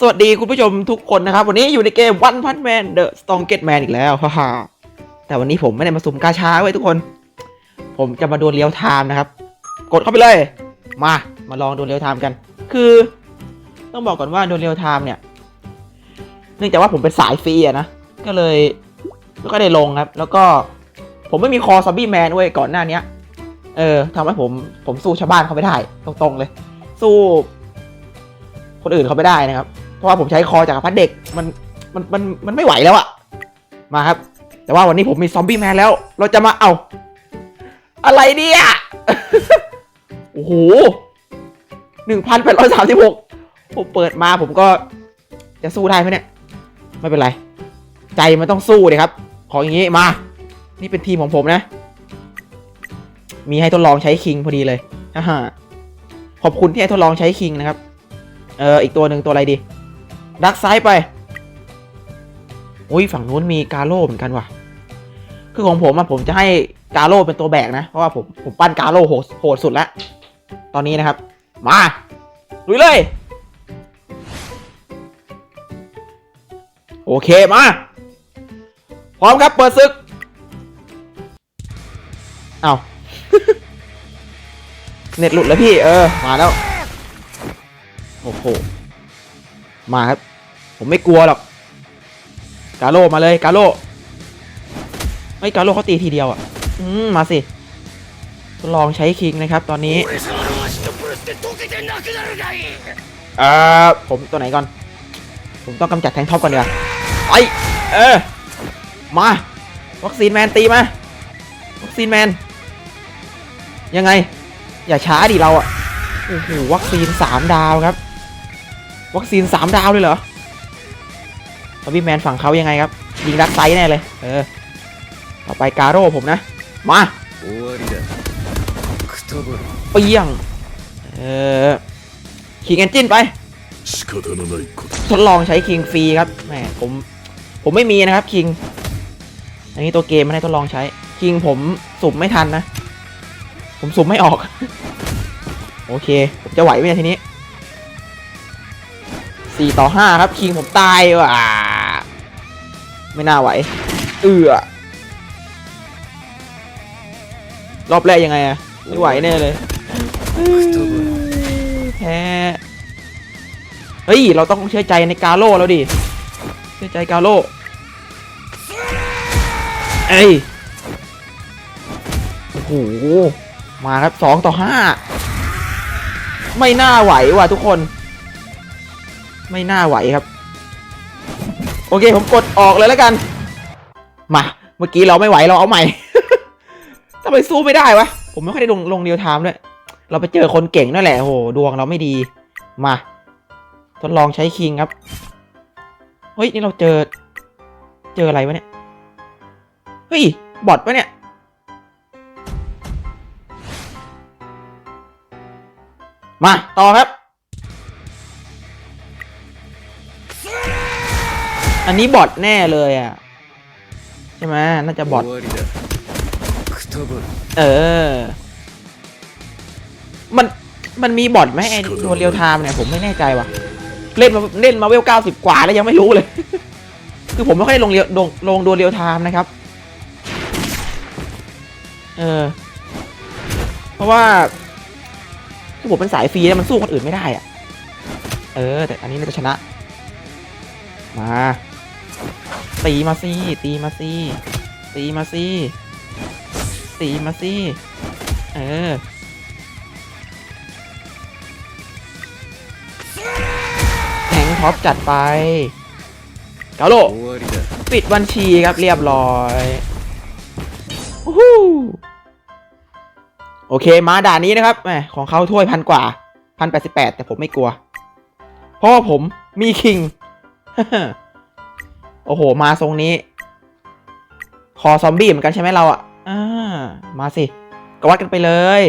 สวัสดีคุณผู้ชมทุกคนนะครับ วันนี้อยู่ในเกม One Punch Man The Strongest Man อีกแล้วฮ่าฮ่าแต่วันนี้ผมไม่ได้มาสุ่มกาชาไว้ทุกคน ผมจะมาดวลเรียวไทม์นะครับ กดเข้าไปเลย มามาลองดวลเรียวไทม์กัน คือ ต้องบอกก่อนว่าดวลเรียวไทม์เนี่ย เนื่องจากว่าผมเป็นสายฟรีอะนะก็เลยก็ได้ลงครับ แล้วก็ผมไม่มีคอซอมบี้แมนเว้ยก่อนหน้าเนี้ยเออทำให้ผมผมสู้ชาวบ้านเขาไม่ได้ตรงๆเลย สู้คนอื่นเขาไม่ได้นะครับ เพราะว่าผมใช้คอจากรพัดเด็กมันมันมันมันไม่ไหวแล้วอะมาครับ แต่ว่าวันนี้ผมมีซอมบี้แมนแล้ว เราจะมาเอาอะไรเนี่ยโอ้โหหนึ่งพันแปดร้อยสามสิบหกผมเปิดมาผมก็จะสู้ได้ไหมเนี่ย ไม่เป็นไร ใจมันต้องสู้เลยครับ ของอย่างนี้มา นี่เป็นทีมของผมนะ มีให้ทดลองใช้คิงพอดีเลยฮ่าฮ่าขอบคุณที่ให้ทดลองใช้คิงนะครับ เอออีกตัวหนึ่งตัวอะไรดี ดักซ้ายไปอุ้ยฝั่งนู้นมีกาโร่เหมือนกันว่ะ คือของผมอะผมจะให้กาโร่เป็นตัวแบกนะ เพราะว่าผมผมปั้นกาโร่โหดโหดสุดแล้วตอนนี้นะครับ มาลุยเลย โอเคมา พร้อมครับเปิดศึก เอาเน็ตหลุดแล้วพี่ เออ มาแล้ว โอ้โห มาครับ ผมไม่กลัวหรอก กาโลมาเลยกาโลไม่กาโลเขาตีทีเดียวอะ อืมมาสิลองใช้คิงนะครับ ตอนนี้เอ่อผมตัวไหนก่อน ผมต้องกำจัดแทงท็อปก่อนเดี๋ยวไอเออมาวัคซีนแมนตีมาวัคซีนแมน ยังไง อย่าช้าดิเราอะโอ้โหวัคซีนสามดาวครับ วัคซีนสามดาวเลยเหรอ ซอมบี้แมนฝั่งเขายังไงครับ ยิงรักไซแน่เลย เออ ต่อไปการโร่ผมนะ มาเปียง เออคิงแอนจินไปทดลองใช้คิงฟรีครับแหมผมผมไม่มีนะครับคิง อันนี้ตัวเกมไม่ได้ทดลองใช้ คิงผมสุ่มไม่ทันนะ ผมสุ่มไม่ออก โอเค ผมจะไหวไหมทีนี้สี่ต่อห้าครับ คิงผมตายว่ะ ไม่น่าไหว เอือรอบแรกยังไงอะไม่ไหวแน่เลย แพ้ เฮ้ย เราต้องเชื่อใจในกาโร่แล้วดิ เชื่อใจกาโร่เอ้ย โอ้โห มาครับสองต่อห้า ไม่น่าไหวว่ะทุกคน ไม่น่าไหวครับ โอเคผมกดออกเลยแล้วกัน มา เมื่อกี้เราไม่ไหวเราเอาใหม่ ทำไมสู้ไม่ได้วะ ผมไม่ค่อยได้ลงลงเดียวไทม์ด้วย เราไปเจอคนเก่งนั่นแหละโอ้โหดวงเราไม่ดี มา ทดลองใช้คิงครับ เฮ้ย นี่เราเจอ เจออะไรวะเนี่ย เฮ้ย บอทปะเนี่ย มา ต่อครับ อันนี้บอทแน่เลยอะใช่ไหมน่าจะบอทเออ มันมันมีบอทไหมไอ้ตัวเรียวไทม์เนี่ยผมไม่แน่ใจว่ะ เล่นมาเล่นมาเวลเก้าสิบกว่าแล้วยังไม่รู้เลย คือผมไม่ค่อยลงเรียวลงลงดูเรียวไทม์นะครับ เออ เพราะว่าคือผมเป็นสายฟรีแล้วมันสู้คนอื่นไม่ได้อะ เออ แต่อันนี้น่าจะชนะ มา ตีมาสิตีมาสิตีมาสิตีมาสิเออแข็งท็อปจัดไปกาโลปิดบัญชีครับเรียบร้อยโอเคมาด่านนี้นะครับแมของเขาถ้วยพันกว่าพันแปดสิบแปดแต่ผมไม่กลัว เพราะว่าผมมีคิง โอ้โห มาทรงนี้ คอซอมบี้เหมือนกันใช่ไหมเราอะอ่ามาสิก็วัดกันไปเลย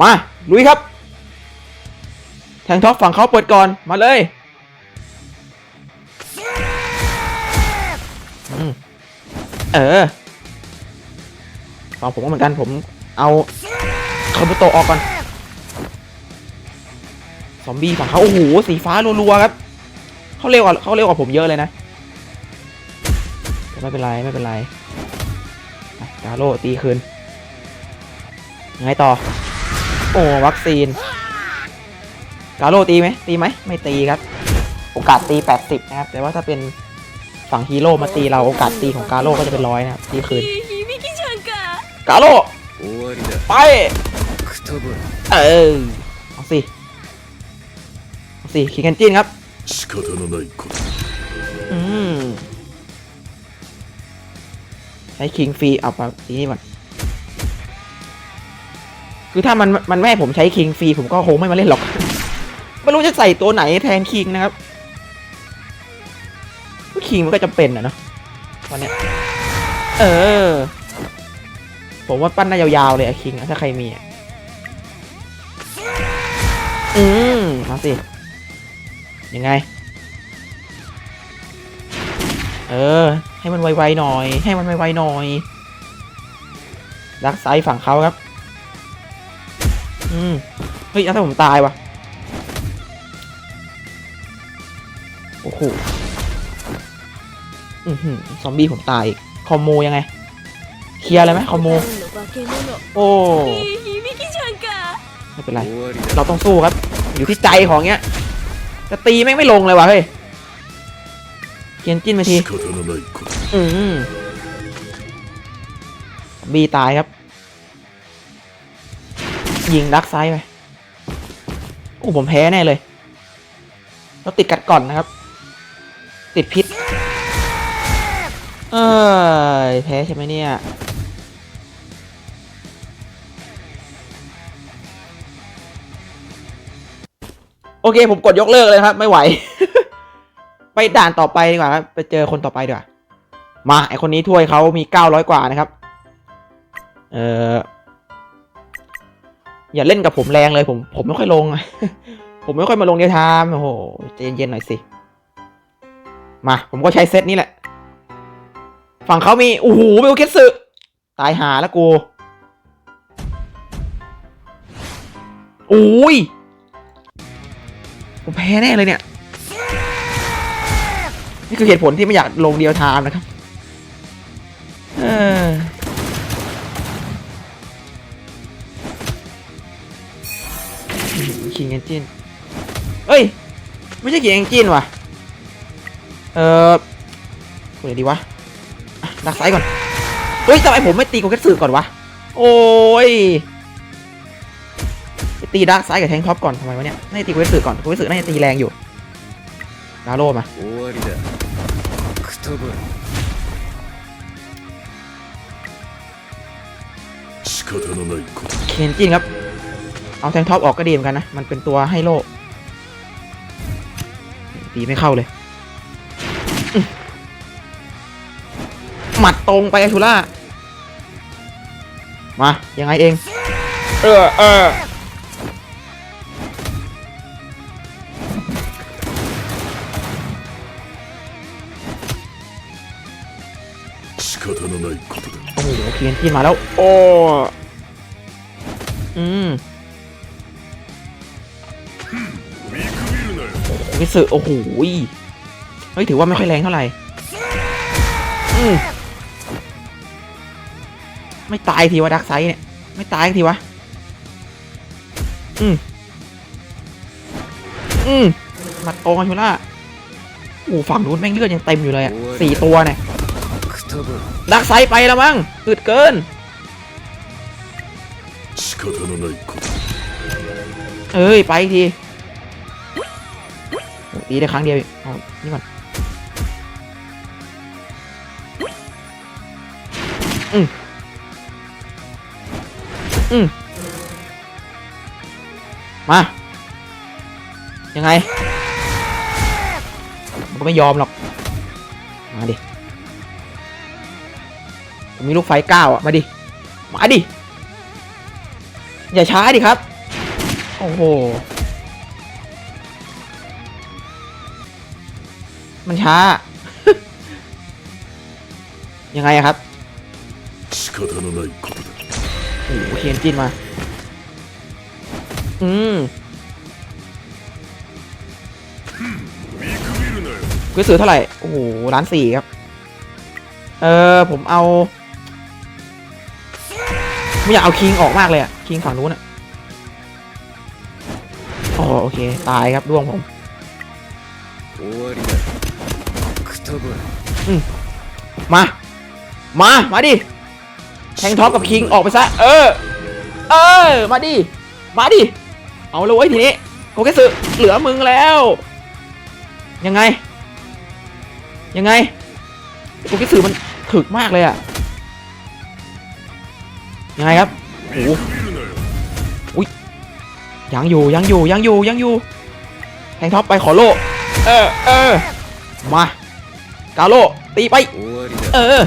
มาลุยครับ แทงท็อปฝั่งเขาเปิดก่อน มาเลยเออฝั่งผมก็เหมือนกันผมเอาคาบุโตออกก่อน ซอมบี้ฝั่งเขาโอ้โหสีฟ้ารัวๆครับเขาเร็วกว่าเขาเร็วกว่าผมเยอะเลยนะไม่เป็นไรไม่เป็นไรกาโร่ตีคืนยังไงต่อ โอ้วัคซีน กาโร่ตีไหมตีไหมไม่ตีครับ โอกาสตี 80 นะครับ แต่ว่าถ้าเป็นฝั่งฮีโร่มาตีเราโอกาสตีของกาโร่ก็จะเป็นร้อยนะครับตีคืน กาโร่ไป เออเอาสิ สี่คิงแคนจินครับอืมใช้คิงฟรีเอาไปทีนี้ก่อนคือถ้ามันมันแม่ผมใช้คิงฟรีผมก็คงไม่มาเล่นหรอก ไม่รู้จะใส่ตัวไหนแทนคิงนะครับคิงมันก็จำเป็นอะเนาะวันนี้เออ ผมว่าปั้นได้ยาวๆเลยอะคิงถ้าใครมีอืมมาสิ ยังไง เออ ให้มันไวๆหน่อย ให้มันไวๆหน่อยดักไซฝั่งเขาครับ อืม เฮ้ยถ้าผมตายวะโอ้โห อือหือซอมบี้ผมตาย คอมโมยังไง เคลียร์เลยไหมคอมโม โอ้ ไม่เป็นไร เราต้องสู้ครับ อยู่ที่ใจของเนี้ย แต่ตีแม่งไม่ลงเลยว่ะเฮ้ยเกียนจิ้นมาทีอืมบีตายครับ ยิงดักไซไปโอ้ผมแพ้แน่เลยเราติดกัดก่อนนะครับ ติดพิษ เอ้ยแพ้ใช่ไหมเนี่ย อเคผมกดยกเลิกเลยครับ ไม่ไหว ไปด่านต่อไปดีกว่าครับไปเจอคนต่อไปดีกว่ามาไอคนนี้ถ้วยเขามีเก้าร้อยกว่านะครับ เอออย่าเล่นกับผมแรงเลยผม ผมไม่ค่อยลง ผมไม่ค่อยมาลงเดียวทามโอ้โหใจเย็นๆหน่อยสิ มา ผมก็ใช้เซตนี้แหละ ฝั่งเขามีโอ้โหเบลเคสสึตายหาแล้วกูโอ้ย ผมแพ้แน่เลยเนี่ยนี่คือเหตุผลที่ไม่อยากลงเดียวไทม์นะครับเออคิงเอนจินเอ้ย ไม่ใช่คิงเอนจินว่ะ เออคุยไหนดีวะดักไซด์ก่อน เฮ้ยทำไมผมไม่ตีโกเกตสึก่อนวะ โอ้ย ตีดักซ้ายกับแทงท็อปก่อนทำไมวะเนี่ยน่าตีคุยสึก่อนคุยสึน่าจะตีแรงอยู่ลาโร่มาเคนจินครับ เอาแทงท็อปออกก็ดีเหมือนกันนะ มันเป็นตัวให้โล่ตีไม่เข้าเลย หมัดตรงไปอชูล่า มา ยังไงเอง เออเออ โอ้โหเกียนที่มาแล้ว โอ้อืมมิสึโอ้โหเฮ้ยถือว่าไม่ค่อยแรงเท่าไหร่อืมไม่ตายทีวะดักไซเนี่ย ไม่ตายทีวะ อืมอืมมาโตกันชุล่าอู้ฝั่งนู้นแม่งเลือดยังเต็มอยู่เลยอะสี่ตัวเนี่ย ดักไซไปแล้วมั้งอึดเกินเอ้ย ไปทีดีได้ครั้งเดียวเอานี่ก่อนอืมอืมมา ยังไง ก็ไม่ยอมหรอก มาดิ มีลูกไฟเก้าอะ มาดิ มาดิ อย่าช้าดิครับ โอ้โห มันช้า ยังไงครับโอ้โหเขียนจีนมา อืมกุ้ยสือเท่าไหร่ โอ้โหล้านสี่ครับ เออ ผมเอา ไม่อยากเอาคิงออกมากเลยอะคิงฝั่งนู้นอะโอโอเค ตายครับร่วงผมมา มา มาดิแทงท็อปกับคิงออกไปซะ เออ เออ มาดิ มาดิ เอาเลยทีนี้โคเกสึเหลือมึงแล้ว ยังไง ยังไงโคเกสึมันถึกมากเลยอะ ยังไงครับโอ้อุ้ยยังอยู่ยังอยู่ยังอยู่ยังอยู่แทงท็อปไปขอโลเออเออมากาโลตีไป เออ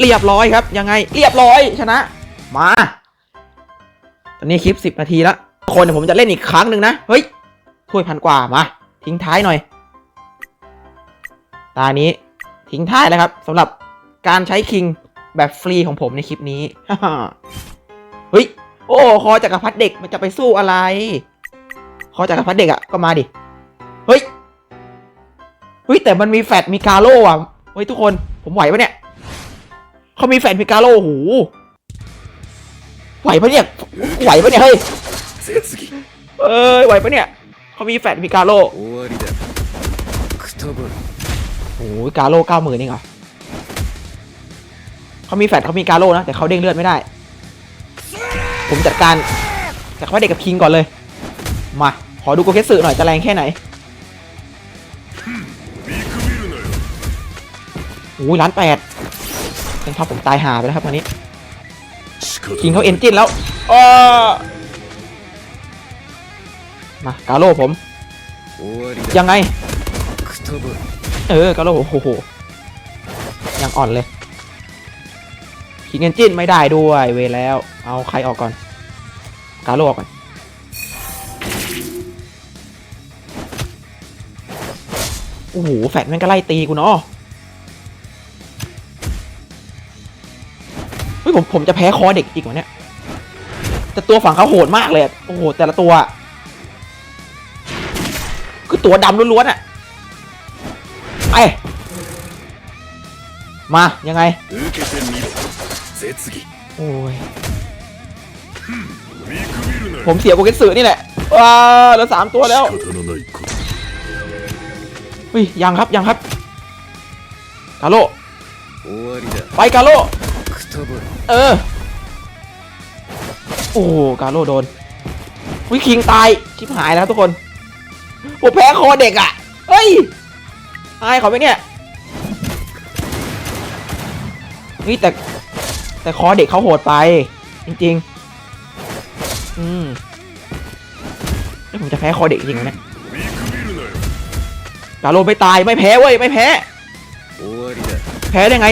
เรียบร้อยครับ ยังไง เรียบร้อยชนะ มา ตอนนี้คลิป 10 นาทีแล้ว คนผมจะเล่นอีกครั้งหนึ่งนะ เฮ้ยถ้วยพันกว่ามา ทิ้งท้ายหน่อย ตานี้ทิ้งท้ายแล้วครับสำหรับการใช้คิง แบบฟรีของผมในคลิปนี้เฮ้ย โอ้ คอจักรพรรดิเด็กมันจะไปสู้อะไร คอจักรพรรดิเด็กอะก็มาดิ เฮ้ย เฮ้ย แต่มันมีแฟดมีกาโร่อะเฮ้ยทุกคน ผมไหวปะเนี่ย เขามีแฟดมีกาโร่หไหวปะเนี่ย ไหวปะเนี่ย เฮ้ย เอ้ย ไหวปะเนี่ย เขามีแฟดมีกาโล่โอ้ยกาโร่เก้าหมื่นนี่เหรอ เขามีแฟดเขามีกาโร่นะ แต่เขาเด้งเลือดไม่ได้ ผมจัดการจากว่าเด็กกับคิงก่อนเลย มา ขอดูโกเคสึหน่อยจะแรงแค่ไหนอู้ยล้านแปดเป็นท็อผมตายหาไปแล้วครับวันนี้คิงเขาเอ็นจินแล้วมากาโร่ผม ยังไง เออกาโร่โอ้โหยังอ่อนเลย คิงเอนจินไม่ได้ด้วยเวแล้ว เอาใครออกก่อน กาโลออกก่อน โอ้โห แฟดม่งก็ไล่ตีกูเนาะเฮ้ยผมผมจะแพ้คอเด็กอีกวะเนี่ย แต่ตัวฝั่งเขาโหดมากเลย โอ้โห แต่ละตัว คือตัวดำล้วนๆอะไอมา ยังไง 絶技 โอ้ย 見くびるな ผ よ มเสียโกเกสึนี่แหละ ว้าเหลือสามตัวแล้ว 仕方のないこと เฮ้ย ยังครับ ยังครับ กาโล 終わりだ ไปกาโล くたばれ เออ โอ้โหกาโลโดน วิคิงตาย ชิบหายแล้วทุกคนผมแพ้คอเด็กอ่ะ เฮ้ยอายเขาไหมเนี่ยนี่แต่ แต่คอเด็กเขาโหดไป จริง ๆ อืมแล้วผมจะแพ้คอเด็กจริงนะดาโลไม่ตายไม่แพ้เว้ยไม่แพ้ แพ้ได้ไง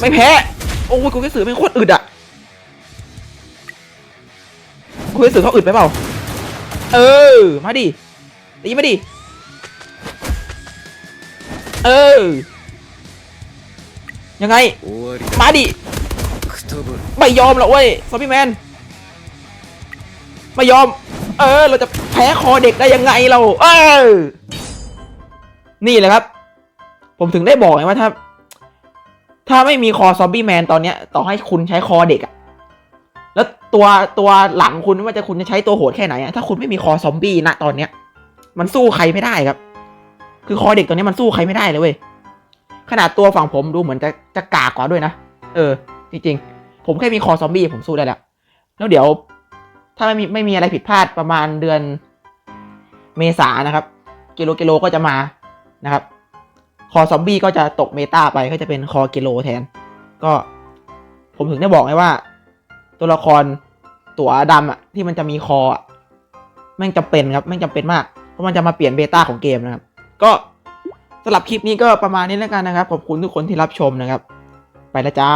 ไม่แพ้ โอ้ยกูแค่สือเป็นโคตรอึดอะกูแค่สือเขาอึดไหมเปล่า เออ มาดิตีมาดิ เออ ยังไง มาดิ ไม่ยอมหรอกเว้ยซอมบี้แมนไม่ยอม เออ เราจะแพ้คอเด็กได้ยังไงเรา เออ นี่แหละครับ ผมถึงได้บอกไงว่าถ้า ถ้าไม่มีคอซอมบี้แมนตอนเนี้ย ต่อให้คุณใช้คอเด็กอะแล้วตัวตัวหลังคุณว่าจะคุณจะใช้ตัวโหดแค่ไหนอะถ้าคุณไม่มีคอซอมบี้ณตอนเนี้ย มันสู้ใครไม่ได้ครับ คือคอเด็กตัวเนี้มันสู้ใครไม่ได้เลยเว้ยขนาดตัวฝั่งผมดูเหมือนจะจะกากกว่าด้วยนะ เออ จริงๆ ผมแค่มีคอซอมบี้ผมสู้ได้แล้วแล้วเดี๋ยว ถ้าไม่มีไม่มีอะไรผิดพลาดประมาณเดือนเมษานะครับ กิโลกิโลก็จะมานะครับ คอซอมบี้ก็จะตกเมตาไปก็จะเป็นคอกิโลแทน ก็ผมถึงได้บอกไงว่า ตัวละครตัวดำอะที่มันจะมีคอแม่งจำเป็นครับแม่งจำเป็นมาก เพราะมันจะมาเปลี่ยนเบต้าของเกมนะครับ ก็สำหรับคลิปนี้ก็ประมาณนี้แล้วกันนะครับ ขอบคุณทุกคนที่รับชมนะครับ ไปแล้วจ้า